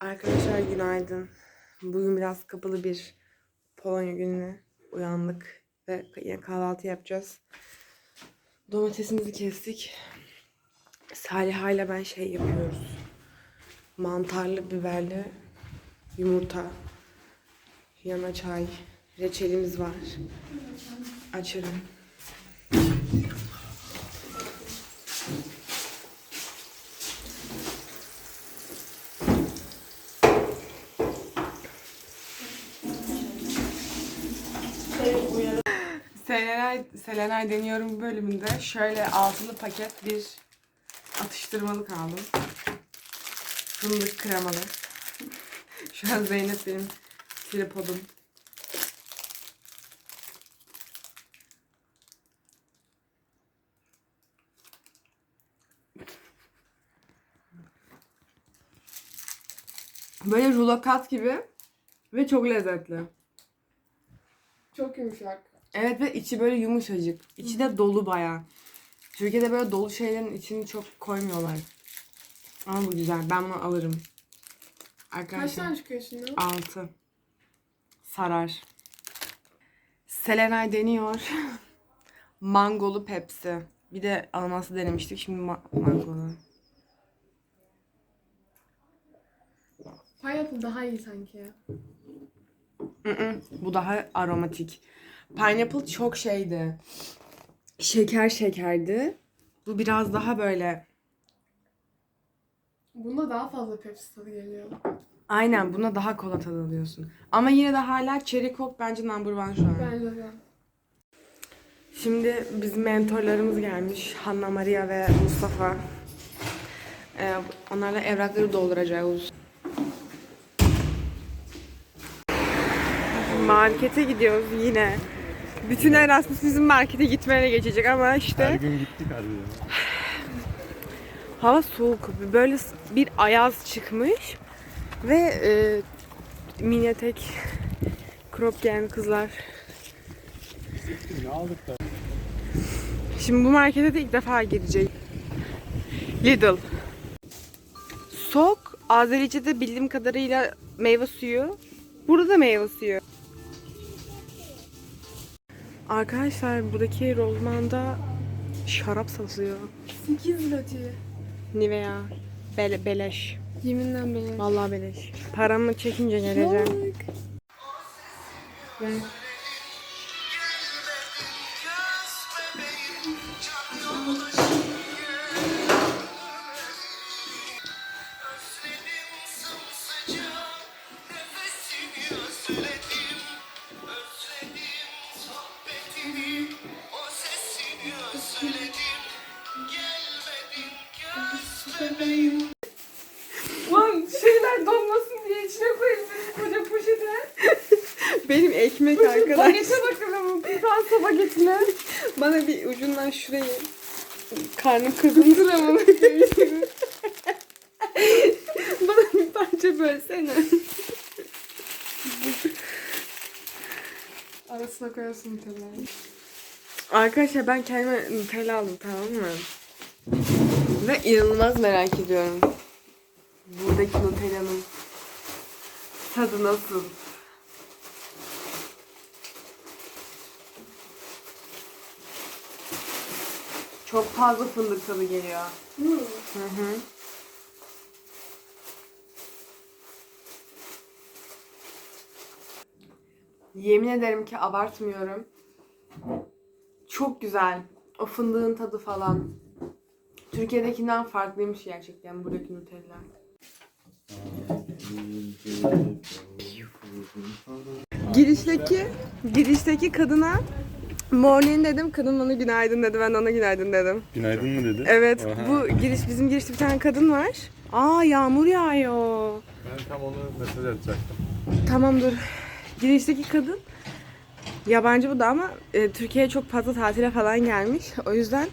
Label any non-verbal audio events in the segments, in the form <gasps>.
Arkadaşlar günaydın. Bugün biraz kapalı bir Polonya gününe uyandık ve kahvaltı yapacağız. Domatesimizi kestik. Saliha ile ben şey yapıyoruz. Mantarlı, biberli yumurta, yana çay, reçelimiz var. Açarım. Selenay, Selenay deniyorum bölümünde şöyle altılı paket bir atıştırmalık aldım. Fındık kremalı. <laughs> Şu an Zeynep benim tripodum. Böyle rulo gibi ve çok lezzetli. Çok yumuşak. Evet ve içi böyle yumuşacık. İçi de dolu bayağı. Türkiye'de böyle dolu şeylerin içini çok koymuyorlar. Ama bu güzel. Ben bunu alırım. Kaç Arkadaşlar tane çıkıyor şimdi? 6. Sarar. Selenay deniyor. <laughs> Mangolu Pepsi. Bir de anaması denemiştik. Şimdi ma- mangolu. Pineapple daha iyi sanki ya. Mm-mm, Bu daha aromatik. Pineapple çok şeydi. Şeker şekerdi. Bu biraz daha böyle Bunda daha fazla Pepsi tadı geliyor. Aynen buna daha kola tadı alıyorsun. Ama yine de hala Cherry Coke bence number one şu an. Bence de. Şimdi bizim mentorlarımız gelmiş. Hanna Maria ve Mustafa. Ee, onlarla evrakları dolduracağız. Markete gidiyoruz yine. Bütün Erasmus bizim markete gitmeye geçecek ama Her işte gün gittik harbi ya. <sighs> hava soğuk. Böyle bir ayaz çıkmış ve e, mini etek crop giyen kızlar Ne aldık da? Şimdi bu markete de ilk defa gidecek. Lidl. Sok, Azerice'de bildiğim kadarıyla meyve suyu. Burada da meyve suyu. Arkadaşlar buradaki Rozman'da şarap satılıyor. 8 loti. Nivea. Bele, beleş. Yeminden beri. Vallahi beleş. Paramı çekince geleceğim. Ver. Lan karnım kızındır ama <laughs> Bana bir parça bölsene. Arasına koyarsın Nutella'yı. Arkadaşlar ben kendime Nutella aldım tamam mı? Ve inanılmaz merak ediyorum. Buradaki Nutella'nın tadı nasıl? Çok fazla fındık tadı geliyor. Hmm. Hı hı. Yemin ederim ki abartmıyorum. Çok güzel. O fındığın tadı falan. Türkiye'dekinden farklıymış gerçekten buradaki Nutella. Girişteki girişteki kadına morning dedim. Kadın bana günaydın dedi. Ben de ona günaydın dedim. Günaydın mı dedi? Evet. Aha. Bu giriş bizim girişte bir tane kadın var. Aa yağmur yağıyor. Ben tam onu mesaj atacaktım. Tamam dur. Girişteki kadın yabancı bu da ama e, Türkiye'ye çok fazla tatile falan gelmiş. O yüzden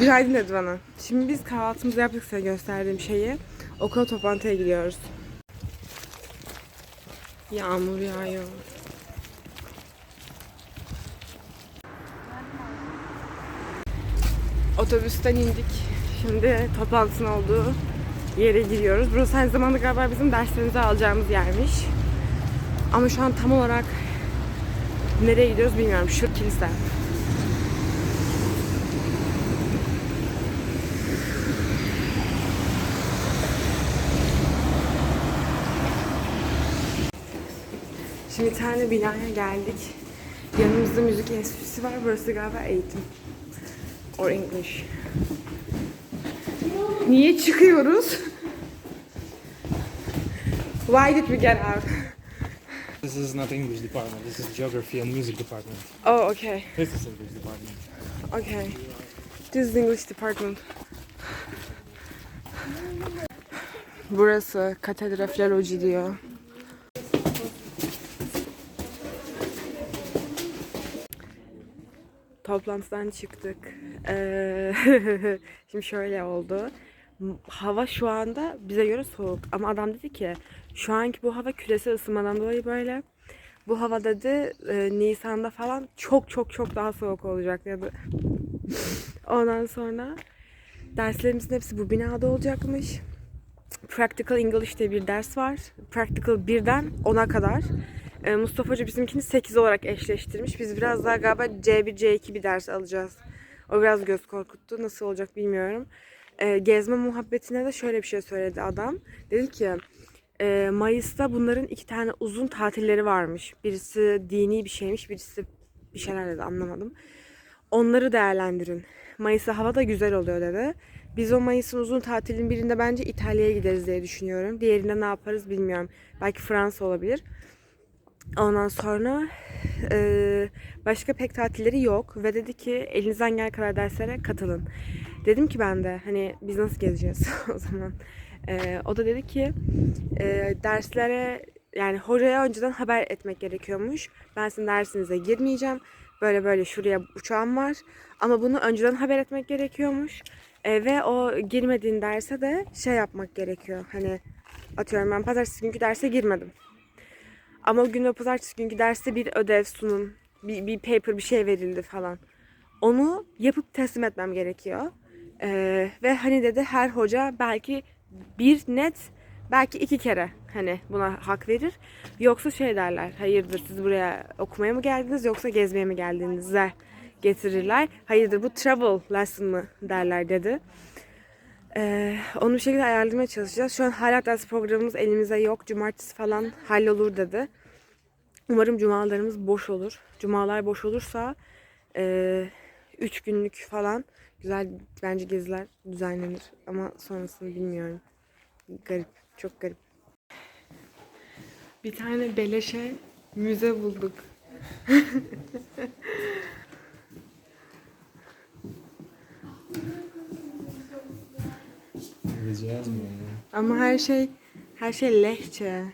günaydın dedi bana. Şimdi biz kahvaltımızı yaptık size gösterdiğim şeyi. Okula toplantıya gidiyoruz. Yağmur yağıyor. Otobüsten indik. Şimdi toplantının olduğu yere giriyoruz. Burası aynı zamanda galiba bizim derslerimizi alacağımız yermiş. Ama şu an tam olarak nereye gidiyoruz bilmiyorum. Şu kilise. Şimdi bir tane binaya geldik. Yanımızda müzik enstitüsü var. Burası galiba eğitim. Or English. Niye çıkıyoruz? Why did we get out? This is not English department. This is geography and music department. Oh, okay. This is English department. Okay. This is English department. Burası Katedra Filoloji diyor. Toplantıdan çıktık. Ee, <laughs> Şimdi şöyle oldu. Hava şu anda bize göre soğuk. Ama adam dedi ki şu anki bu hava küresel ısınmadan dolayı böyle. Bu hava dedi e, Nisan'da falan çok çok çok daha soğuk olacak dedi. <laughs> Ondan sonra derslerimizin hepsi bu binada olacakmış. Practical English diye bir ders var. Practical 1'den 10'a kadar. Mustafa Hoca bizimkini 8 olarak eşleştirmiş. Biz biraz daha galiba C1, C2 bir ders alacağız. O biraz göz korkuttu. Nasıl olacak bilmiyorum. Ee, gezme muhabbetine de şöyle bir şey söyledi adam. Dedi ki e, Mayıs'ta bunların iki tane uzun tatilleri varmış. Birisi dini bir şeymiş, birisi bir şeyler dedi anlamadım. Onları değerlendirin. Mayıs'ta hava da güzel oluyor dedi. Biz o Mayıs'ın uzun tatilin birinde bence İtalya'ya gideriz diye düşünüyorum. Diğerinde ne yaparız bilmiyorum. Belki Fransa olabilir. Ondan sonra e, başka pek tatilleri yok ve dedi ki elinizden gel kadar derslere katılın. Dedim ki ben de hani biz nasıl gezeceğiz <laughs> o zaman. E, o da dedi ki e, derslere yani hocaya önceden haber etmek gerekiyormuş. Ben sizin dersinize girmeyeceğim. Böyle böyle şuraya uçağım var. Ama bunu önceden haber etmek gerekiyormuş. E, ve o girmediğin derse de şey yapmak gerekiyor. Hani atıyorum ben pazartesi günkü derse girmedim. Ama gün o pazartesi günkü derste bir ödev, sunum, bir, bir paper bir şey verildi falan. Onu yapıp teslim etmem gerekiyor. Ee, ve hani dedi her hoca belki bir net belki iki kere hani buna hak verir. Yoksa şey derler hayırdır siz buraya okumaya mı geldiniz yoksa gezmeye mi geldiğinizde getirirler. Hayırdır bu travel lesson mı derler dedi. Ee, onu bir şekilde ayarlamaya çalışacağız. Şu an hala ders programımız elimizde yok. Cumartesi falan hallolur dedi. Umarım cumalarımız boş olur. Cumalar boş olursa 3 günlük falan güzel bence geziler düzenlenir. Ama sonrasını bilmiyorum. Garip. Çok garip. Bir tane beleşe müze bulduk. Ama her şey her şey lehçe.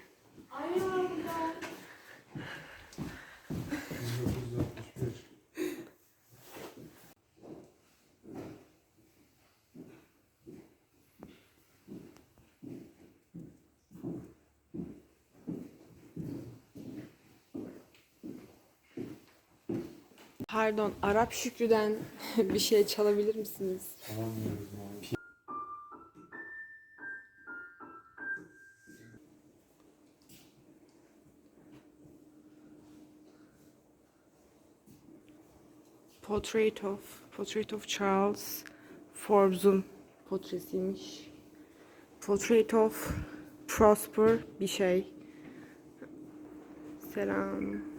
Pardon, Arap Şükrü'den <laughs> bir şey çalabilir misiniz? Portrait of Portrait of Charles Forbes'un portresiymiş. Portrait of Prosper bir şey. Selam.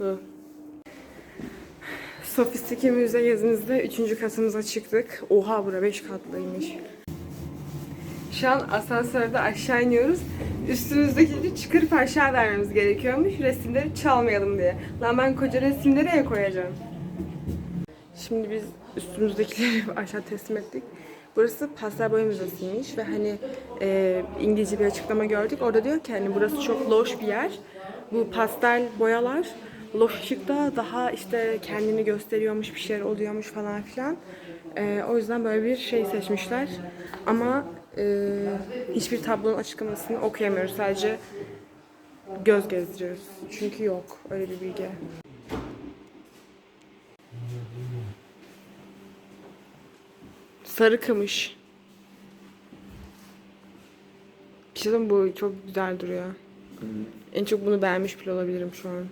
Bu. Sofistike müze gezimizde 3. katımıza çıktık. Oha bura 5 katlıymış. Şu an asansörde aşağı iniyoruz. Üstümüzdeki çıkırıp aşağı vermemiz gerekiyormuş. Resimleri çalmayalım diye. Lan ben koca resimleri nereye koyacağım? Şimdi biz üstümüzdekileri <laughs> aşağı teslim ettik. Burası pastel boya müzesiymiş ve hani e, İngilizce bir açıklama gördük. Orada diyor ki hani burası çok loş bir yer. Bu pastel boyalar loş ışıkta daha işte kendini gösteriyormuş bir şeyler oluyormuş falan filan. E, o yüzden böyle bir şey seçmişler. Ama e, hiçbir tablonun açıklamasını okuyamıyoruz. Sadece göz gezdiriyoruz. Çünkü yok öyle bir bilgi. Sarı kamış. Bir şey bu çok güzel duruyor. En çok bunu beğenmiş bile olabilirim şu an.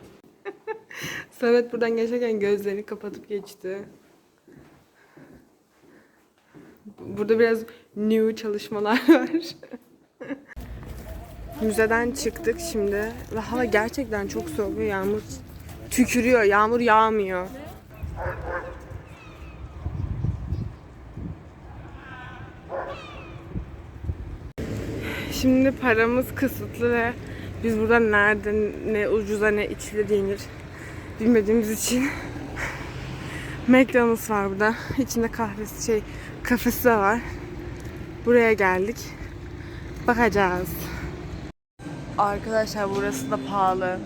Samet buradan geçerken gözlerini kapatıp geçti. Burada biraz new çalışmalar <laughs> var. Müzeden çıktık şimdi ve hava gerçekten çok soğuk ve yağmur tükürüyor. Yağmur yağmıyor. Şimdi paramız kısıtlı ve biz burada nerede ne ucuza ne içilir yenir bilmediğimiz için McDonald's var burada. İçinde kahvesi şey kafesi de var. Buraya geldik. Bakacağız. Arkadaşlar burası da pahalı.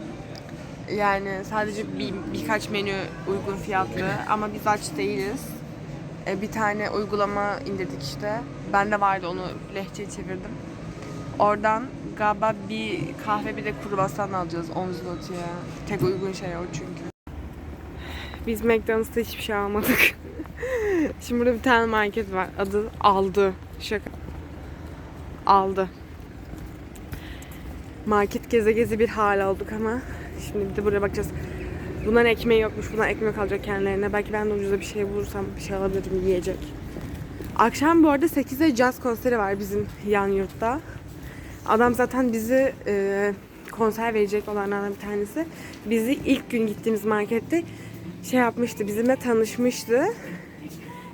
Yani sadece bir, birkaç menü uygun fiyatlı ama biz aç değiliz. E, bir tane uygulama indirdik işte. Bende vardı onu lehçeye çevirdim. Oradan galiba bir kahve bir de kruvasan alacağız 10 zlotya'ya. Tek uygun şey o çünkü. Biz McDonald's'ta hiçbir şey almadık. <laughs> Şimdi burada bir tane market var. Adı Aldı. Şaka. Aldı. Market geze geze bir hal olduk ama şimdi bir de buraya bakacağız. Bunların ekmeği yokmuş. Bunlar ekmek alacak kendilerine. Belki ben de ucuza bir şey bulursam bir şey alabilirim yiyecek. Akşam bu arada 8'de jazz konseri var bizim yan yurtta. Adam zaten bizi e, konser verecek olanlardan bir tanesi. Bizi ilk gün gittiğimiz markette şey yapmıştı, bizimle tanışmıştı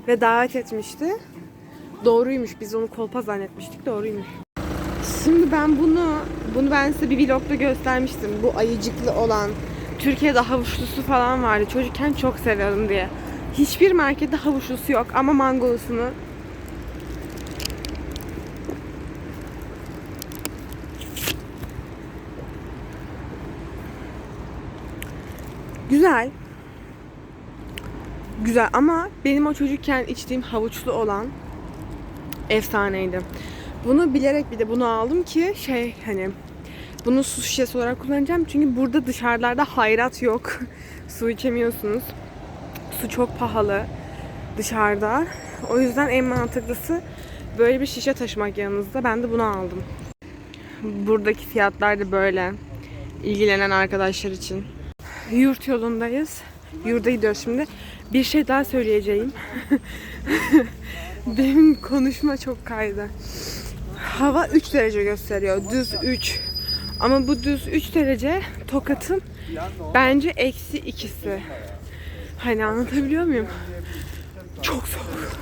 ve davet etmişti. Doğruymuş, biz onu kolpa zannetmiştik, doğruymuş. Şimdi ben bunu, bunu ben size bir vlogda göstermiştim. Bu ayıcıklı olan, Türkiye'de havuçlusu falan vardı. Çocukken çok seviyordum diye. Hiçbir markette havuçlusu yok ama mangolusunu Güzel. Güzel ama benim o çocukken içtiğim havuçlu olan efsaneydi. Bunu bilerek bir de bunu aldım ki şey hani bunu su şişesi olarak kullanacağım. Çünkü burada dışarılarda hayrat yok. <laughs> su içemiyorsunuz. Su çok pahalı dışarıda. O yüzden en mantıklısı böyle bir şişe taşımak yanınızda. Ben de bunu aldım. Buradaki fiyatlar da böyle. ilgilenen arkadaşlar için. Yurt yolundayız. Yurda gidiyoruz şimdi. Bir şey daha söyleyeceğim. <laughs> Benim konuşma çok kaydı. Hava 3 derece gösteriyor. Düz 3. Ama bu düz 3 derece Tokat'ın bence eksi ikisi. Hani anlatabiliyor muyum? Çok soğuk.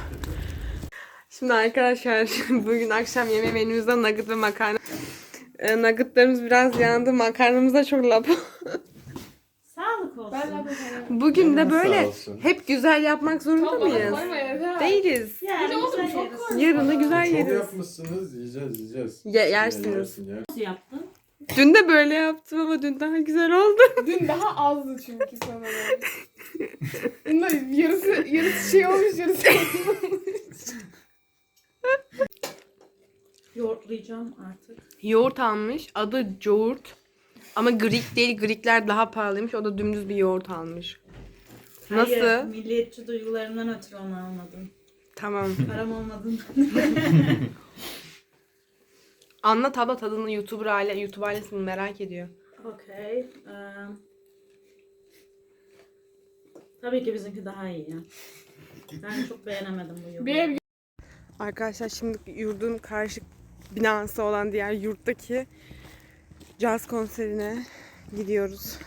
Şimdi arkadaşlar <laughs> bugün akşam yeme menümüzde nugget ve makarna. E, nuggetlarımız biraz yandı. Makarnamız da çok lapa. <laughs> Sağlık olsun. Ben de Bugün de Sağ böyle olsun. hep güzel yapmak zorunda mıyız? koyma yeter. Değiliz. Yani oğlum, güzel çok yeriz. koy. Yarın da güzel Çok yeriz. yapmışsınız, yiyeceğiz, yiyeceğiz. Ye- yersiniz. Yersin, yer. Nasıl yaptın? Dün de böyle yaptım ama dün daha güzel oldu. <laughs> Dün daha azdı çünkü sanırım. Bunda yarısı, yarısı şey olmuş yarısı Yoğurtlayacağım artık. Yoğurt almış. Adı Joğurt. Ama Greek değil. Greekler daha pahalıymış. O da dümdüz bir yoğurt almış. Nasıl? Hayır, milliyetçi duygularımdan ötürü onu almadım. Tamam. Param olmadığından. <laughs> Anlat abla tadını YouTuber aile, YouTube ailesini merak ediyor. Okey. eee, tabii ki bizimki daha iyi ya. Ben çok beğenemedim bu. Bir ev Arkadaşlar şimdi yurdun karşı binası olan diğer yurttaki caz konserine gidiyoruz.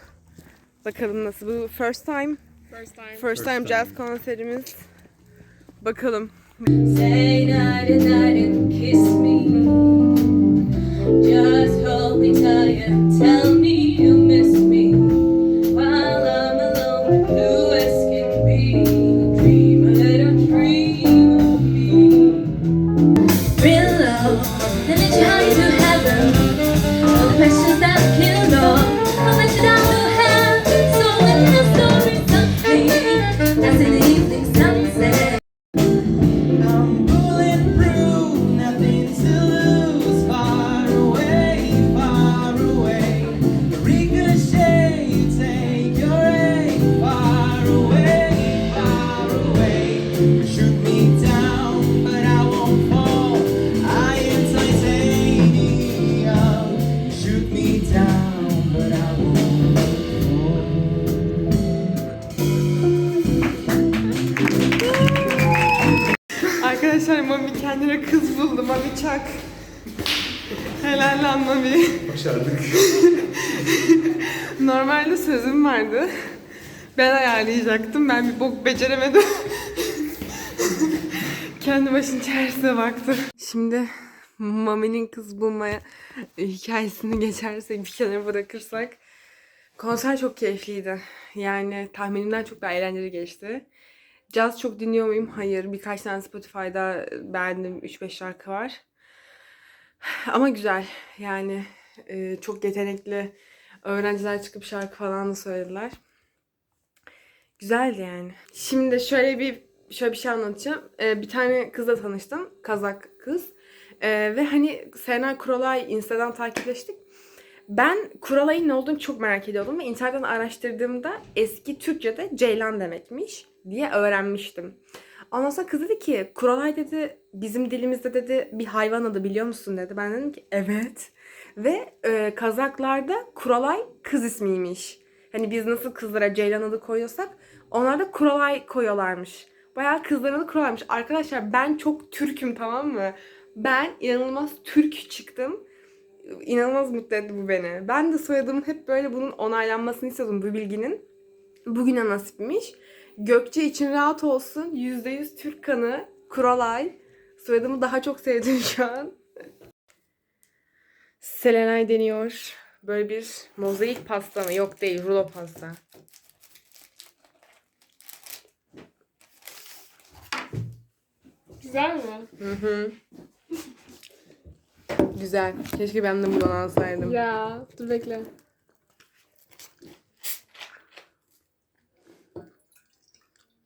Bakalım nasıl bu first time first time. first time jazz konserimiz. Bakalım. Say night and night and kiss me. Just hold me tight and tell me you Helal lan Mami. Başardık. <laughs> Normalde sözüm vardı. Ben ayarlayacaktım. Ben bir bok beceremedim. <laughs> Kendi başın çaresine baktı. Şimdi Mami'nin kız bulmaya hikayesini geçersek bir kenara bırakırsak konser çok keyifliydi. Yani tahminimden çok daha eğlenceli geçti. Caz çok dinliyor muyum? Hayır. Birkaç tane Spotify'da beğendim 3-5 şarkı var. Ama güzel. Yani e, çok yetenekli öğrenciler çıkıp şarkı falan da söylediler. Güzeldi yani. Şimdi şöyle bir şöyle bir şey anlatacağım. Ee, bir tane kızla tanıştım. Kazak kız. Ee, ve hani Sena Kuralay Instagram takipleştik. Ben Kuralay'ın ne olduğunu çok merak ediyordum ve internetten araştırdığımda eski Türkçe'de Ceylan demekmiş diye öğrenmiştim. Ondan sonra kız dedi ki Kuralay dedi bizim dilimizde dedi bir hayvan adı biliyor musun dedi. Ben dedim ki evet. Ve e, Kazaklarda Kuralay kız ismiymiş. Hani biz nasıl kızlara Ceylan adı koyuyorsak onlar da Kuralay koyuyorlarmış. Bayağı kızların adı Kuralay'mış. Arkadaşlar ben çok Türk'üm tamam mı? Ben inanılmaz Türk çıktım. İnanılmaz mutlu etti bu beni. Ben de soyadımın hep böyle bunun onaylanmasını istiyordum bu bilginin. Bugüne nasipmiş. Gökçe için rahat olsun. %100 Türk kanı. Kuralay. Soyadımı daha çok sevdim şu an. Selenay deniyor. Böyle bir mozaik pasta mı? Yok değil, rulo pasta. Güzel mi? Hı hı. Güzel. Keşke ben de bundan alsaydım. Ya dur bekle.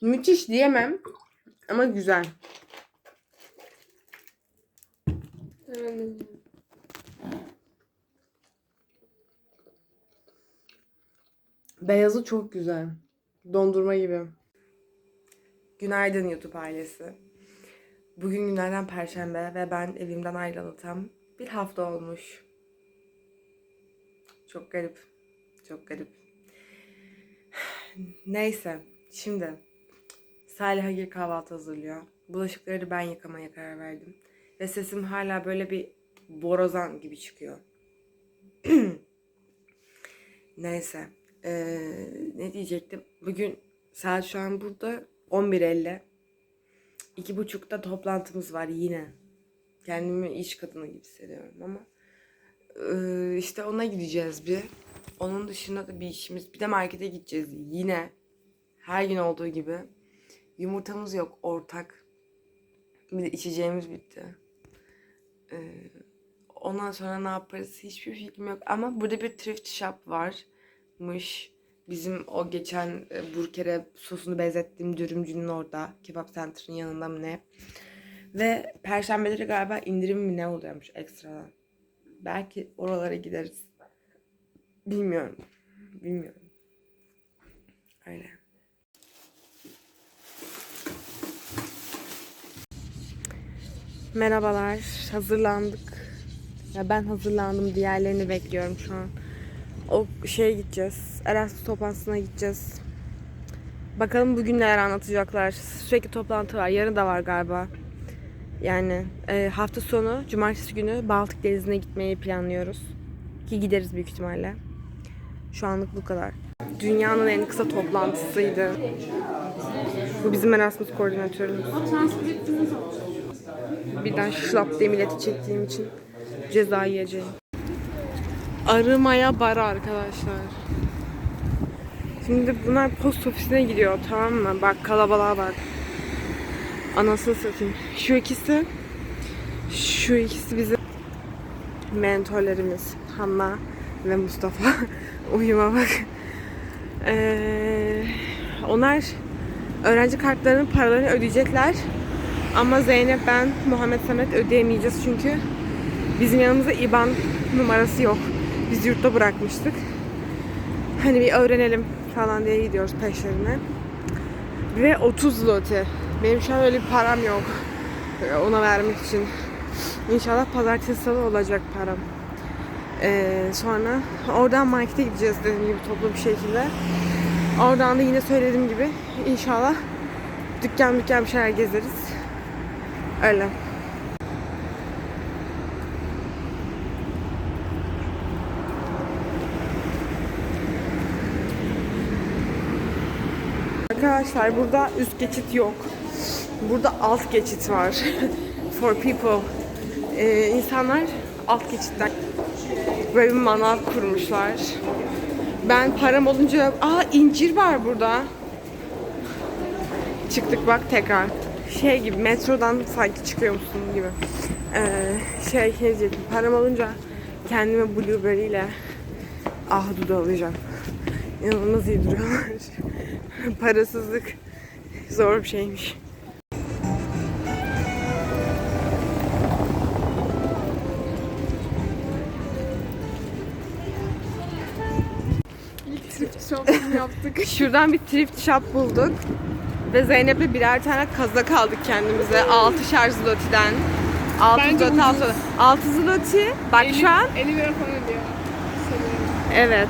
Müthiş diyemem ama güzel. Beyazı çok güzel. Dondurma gibi. Günaydın YouTube ailesi. Bugün günlerden perşembe ve ben evimden ayrılalı tam bir hafta olmuş. Çok garip. Çok garip. <sighs> Neyse. Şimdi Salih Hagir kahvaltı hazırlıyor. Bulaşıkları ben yıkamaya karar verdim. Ve sesim hala böyle bir borazan gibi çıkıyor. <clears throat> Neyse. Ee, ne diyecektim? Bugün saat şu an burada 11.50. İki buçukta toplantımız var yine. Kendimi iş kadını gibi hissediyorum ama ee, işte ona gideceğiz bir. Onun dışında da bir işimiz. Bir de markete gideceğiz yine. Her gün olduğu gibi. Yumurtamız yok ortak. Bir de içeceğimiz bitti. Ee, ondan sonra ne yaparız hiçbir fikrim yok. Ama burada bir thrift shop varmış. Bizim o geçen e, burkere sosunu benzettiğim dürümcünün orada. Kebap Center'ın yanında mı ne? Ve perşembeleri galiba indirim mi ne oluyormuş ekstradan. Belki oralara gideriz. Bilmiyorum. Bilmiyorum. Öyle. Merhabalar. Hazırlandık. Ya ben hazırlandım. Diğerlerini bekliyorum şu an. O şeye gideceğiz. Erasmus toplantısına gideceğiz. Bakalım bugün neler anlatacaklar. Sürekli toplantı var. Yarın da var galiba. Yani e, hafta sonu, cumartesi günü Baltık Denizi'ne gitmeyi planlıyoruz. Ki gideriz büyük ihtimalle. Şu anlık bu kadar. Dünyanın en kısa toplantısıydı. Bu bizim Erasmus koordinatörümüz. Birden şlap diye milleti çektiğim için ceza yiyeceğim. Arımaya bara arkadaşlar. Şimdi bunlar post ofisine gidiyor tamam mı? Bak kalabalığa bak. Anasını satayım. Şu ikisi şu ikisi bizim mentorlarımız. Hanna ve Mustafa. <laughs> Uyuma bak. Ee, onlar öğrenci kartlarının paralarını ödeyecekler. Ama Zeynep ben Muhammed Samet ödeyemeyeceğiz çünkü bizim yanımızda IBAN numarası yok. Biz yurtta bırakmıştık. Hani bir öğrenelim falan diye gidiyoruz peşlerine. Ve 30 zloty. Benim şu an öyle bir param yok. Ee, Ona vermek için. İnşallah pazartesi salı olacak param. Ee, sonra oradan markete gideceğiz dediğim gibi toplu bir şekilde. Oradan da yine söylediğim gibi inşallah dükkan dükkan bir şeyler gezeriz. Öyle. Arkadaşlar burada üst geçit yok. Burada alt geçit var. <laughs> For people. Ee, insanlar alt geçitten böyle bir manav kurmuşlar. Ben param olunca... Aa incir var burada. Çıktık bak tekrar. Şey gibi metrodan sanki çıkıyormuşsun gibi. Ee, şey ne diyecektim param olunca kendime blueberry ile ahududu alacağım. İnanılmaz iyi duruyorlar. <laughs> Parasızlık zor bir şeymiş. İlk trip yaptık. Şuradan bir thrift shop bulduk. Ve Zeynep'le birer tane kazak aldık kendimize. 6 şarj zlotiden. 6 Bence zloty, ucuz. 6 6 zloty. Bak şu an 50 lira falan ödüyor. Sanırım. Evet.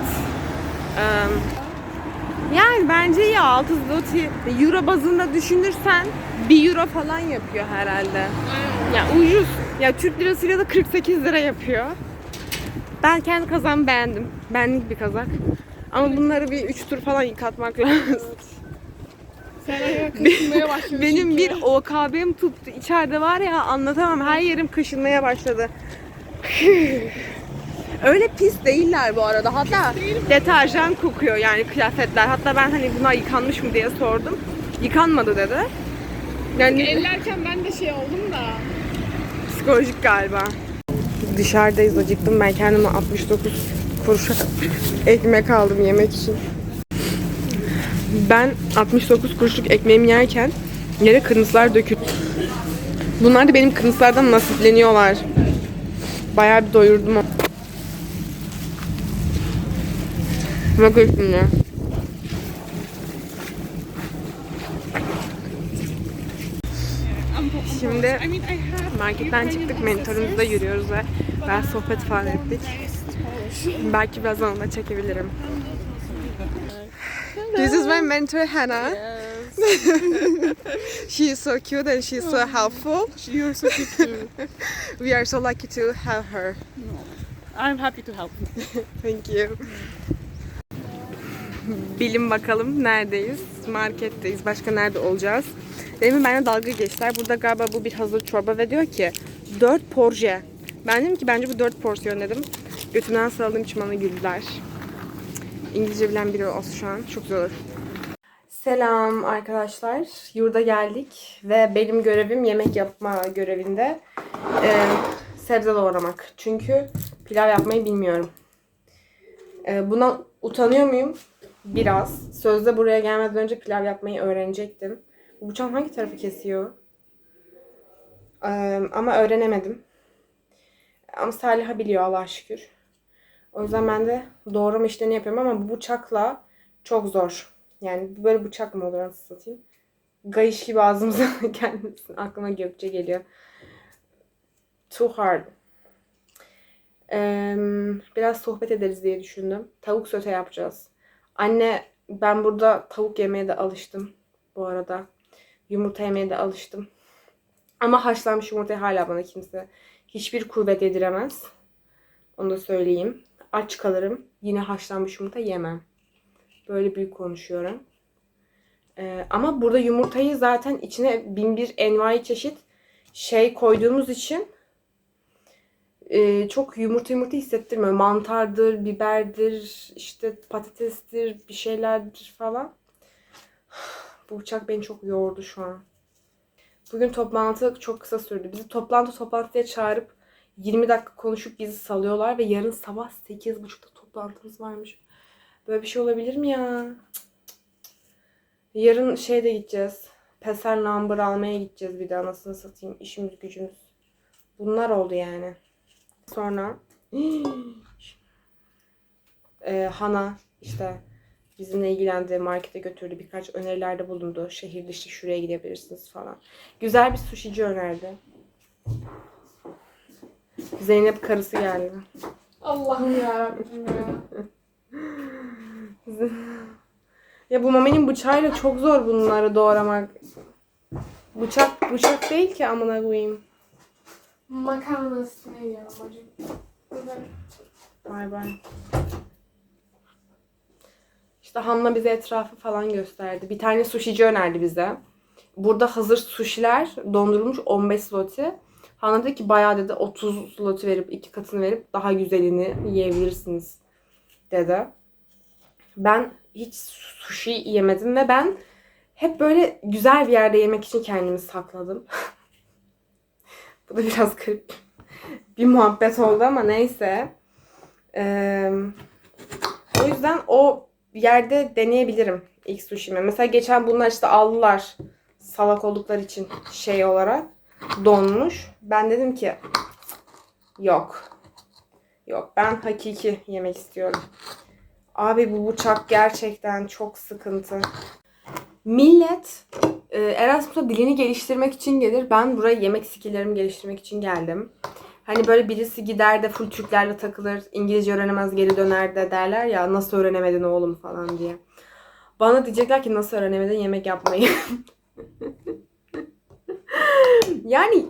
Eee, yani bence iyi 6 zloty. Euro bazında düşünürsen 1 euro falan yapıyor herhalde. Ya ucuz. Ya Türk lirasıyla da 48 lira yapıyor. Ben kendi kazağımı beğendim. Benlik bir kazak. Ama bunları bir 3 tur falan yıkatmak lazım. Başladın Benim bir OKB'm tuttu. İçeride var ya anlatamam. Her yerim kaşınmaya başladı. <sighs> Öyle pis değiller bu arada. Hatta deterjan kokuyor yani kıyafetler. Hatta ben hani bunlar yıkanmış mı diye sordum. Yıkanmadı dedi. Yani Ellerken ben de şey oldum da. psikolojik galiba. Dışarıdayız acıktım. Ben kendime 69 kuruşa ekmek aldım yemek için. Ben 69 kuruşluk ekmeğimi yerken yere kırmızılar döküldü. Bunlar da benim kırmızılardan nasipleniyorlar. Bayağı bir doyurdum. Bakın şimdi. Şimdi marketten çıktık, mentorumuzda yürüyoruz ve ben sohbet falan ettik. Belki birazdan onu da çekebilirim. This is my mentor Hannah. <laughs> she is so cute and she is so helpful. You're so cute too. <laughs> We are so lucky to have her. I'm happy to help. <laughs> Thank you. Bilin bakalım neredeyiz? Marketteyiz. Başka nerede olacağız? Demin benimle dalga geçtiler. Burada galiba bu bir hazır çorba ve diyor ki 4 porje. Ben dedim ki bence bu 4 porsiyon dedim. Götünden sarıldığım için bana güldüler. İngilizce bilen biri olsun şu an. Çok zor. Selam arkadaşlar. Yurda geldik ve benim görevim yemek yapma görevinde e, sebze doğramak. Çünkü pilav yapmayı bilmiyorum. E, buna utanıyor muyum? Biraz. Sözde buraya gelmeden önce pilav yapmayı öğrenecektim. Bu bıçağın hangi tarafı kesiyor? E, ama öğrenemedim. Ama Salih'a biliyor Allah'a şükür. O yüzden ben de doğrama işlerini yapıyorum ama bu bıçakla çok zor. Yani böyle bıçak mı olur nasıl satayım? Gayış gibi ağzımıza <laughs> gelmesin. Aklıma Gökçe geliyor. Too hard. Eee, biraz sohbet ederiz diye düşündüm. Tavuk sote yapacağız. Anne ben burada tavuk yemeye de alıştım bu arada. Yumurta yemeye de alıştım. Ama haşlanmış yumurtayı hala bana kimse hiçbir kuvvet yediremez. Onu da söyleyeyim. Aç kalırım. Yine haşlanmış yumurta yemem. Böyle büyük konuşuyorum. Ee, ama burada yumurtayı zaten içine bin bir envai çeşit şey koyduğumuz için e, çok yumurta yumurta hissettirmiyor. Mantardır, biberdir, işte patatestir, bir şeylerdir falan. Bu bıçak beni çok yordu şu an. Bugün toplantı çok kısa sürdü. Bizi toplantı toplantıya çağırıp 20 dakika konuşup bizi salıyorlar ve yarın sabah 8.30'da toplantımız varmış. Böyle bir şey olabilir mi ya? Yarın şeyde gideceğiz. Peser number almaya gideceğiz bir de anasını satayım. İşimiz gücümüz. Bunlar oldu yani. Sonra <gasps> Ee, Hana işte bizimle ilgilendi, markete götürdü, birkaç önerilerde bulundu. Şehir dışı şuraya gidebilirsiniz falan. Güzel bir sushici önerdi. Zeynep karısı geldi. Allah'ım yarabbim ya. Ya bu mamenin bıçağıyla çok zor bunları doğramak. Bıçak bıçak değil ki amına koyayım. Makarnası ne ya bacım? Güzel. Bay bay. İşte Hanna bize etrafı falan gösterdi. Bir tane sushici önerdi bize. Burada hazır sushiler dondurulmuş 15 zloty. Hanna dedi ki bayağı dedi 30 zloty verip iki katını verip daha güzelini yiyebilirsiniz dedi. Ben hiç sushi yemedim ve ben hep böyle güzel bir yerde yemek için kendimi sakladım. <laughs> Bu da biraz garip bir muhabbet oldu ama neyse. Ee, o yüzden o yerde deneyebilirim ilk sushi'mi. Mesela geçen bunlar işte aldılar salak oldukları için şey olarak donmuş. Ben dedim ki yok. Yok ben hakiki yemek istiyorum. Abi bu bıçak gerçekten çok sıkıntı. Millet e, Erasmus'a dilini geliştirmek için gelir. Ben buraya yemek skilllerimi geliştirmek için geldim. Hani böyle birisi gider de full Türklerle takılır, İngilizce öğrenemez geri döner de derler ya nasıl öğrenemedin oğlum falan diye. Bana diyecekler ki nasıl öğrenemedin yemek yapmayı. <laughs> yani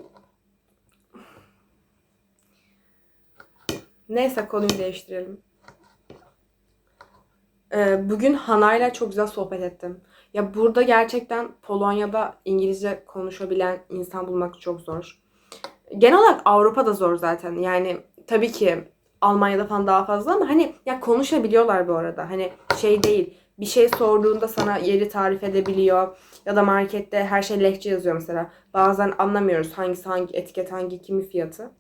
neyse konuyu değiştirelim. Ee, bugün Hana'yla çok güzel sohbet ettim. Ya burada gerçekten Polonya'da İngilizce konuşabilen insan bulmak çok zor. Genel olarak Avrupa'da zor zaten. Yani tabii ki Almanya'da falan daha fazla ama hani ya konuşabiliyorlar bu arada. Hani şey değil. Bir şey sorduğunda sana yeri tarif edebiliyor. Ya da markette her şey lehçe yazıyor mesela. Bazen anlamıyoruz hangisi hangi etiket hangi kimi fiyatı.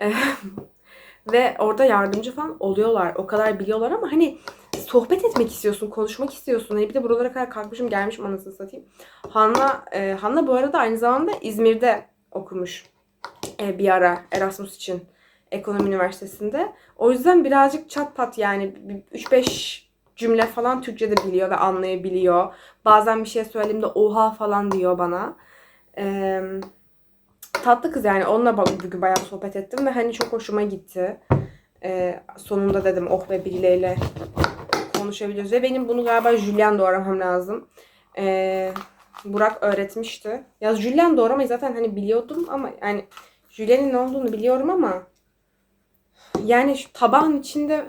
<laughs> Ve orada yardımcı falan oluyorlar. O kadar biliyorlar ama hani sohbet etmek istiyorsun, konuşmak istiyorsun. Hani bir de buralara kadar kalkmışım gelmişim anasını satayım. Hanna, e, Hanna bu arada aynı zamanda İzmir'de okumuş e, bir ara Erasmus için Ekonomi Üniversitesi'nde. O yüzden birazcık çat pat yani 3-5 cümle falan Türkçe de biliyor ve anlayabiliyor. Bazen bir şey söylediğimde oha falan diyor bana. Eee tatlı kız yani onunla bugün bayağı sohbet ettim ve hani çok hoşuma gitti. Ee, sonunda dedim oh be birileriyle konuşabiliyoruz ve benim bunu galiba Julian doğramam lazım. Ee, Burak öğretmişti. Ya Julian doğramayı zaten hani biliyordum ama yani Julian'in ne olduğunu biliyorum ama yani şu tabağın içinde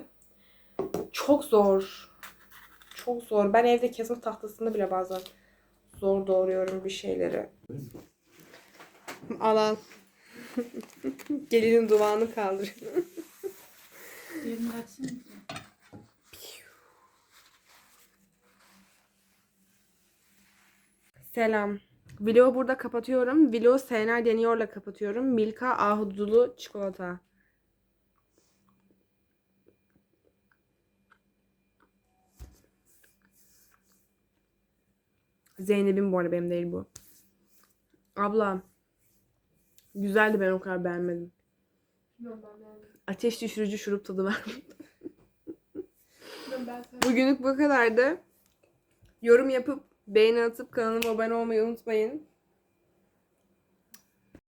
çok zor. Çok zor. Ben evde kesme tahtasında bile bazen zor doğruyorum bir şeyleri. Al al. <laughs> Gelinin duvağını kaldır. Yerini açsana. Selam. Vlogu burada kapatıyorum. Vlogu Sena Deniyor'la kapatıyorum. Milka ahududulu çikolata. Zeynep'in bu arada benim değil bu. Abla. Güzeldi ben o kadar beğenmedim. Ben. Ateş düşürücü şurup tadı var. <laughs> Bugünlük bu kadardı. Yorum yapıp beğeni atıp kanalıma abone olmayı unutmayın.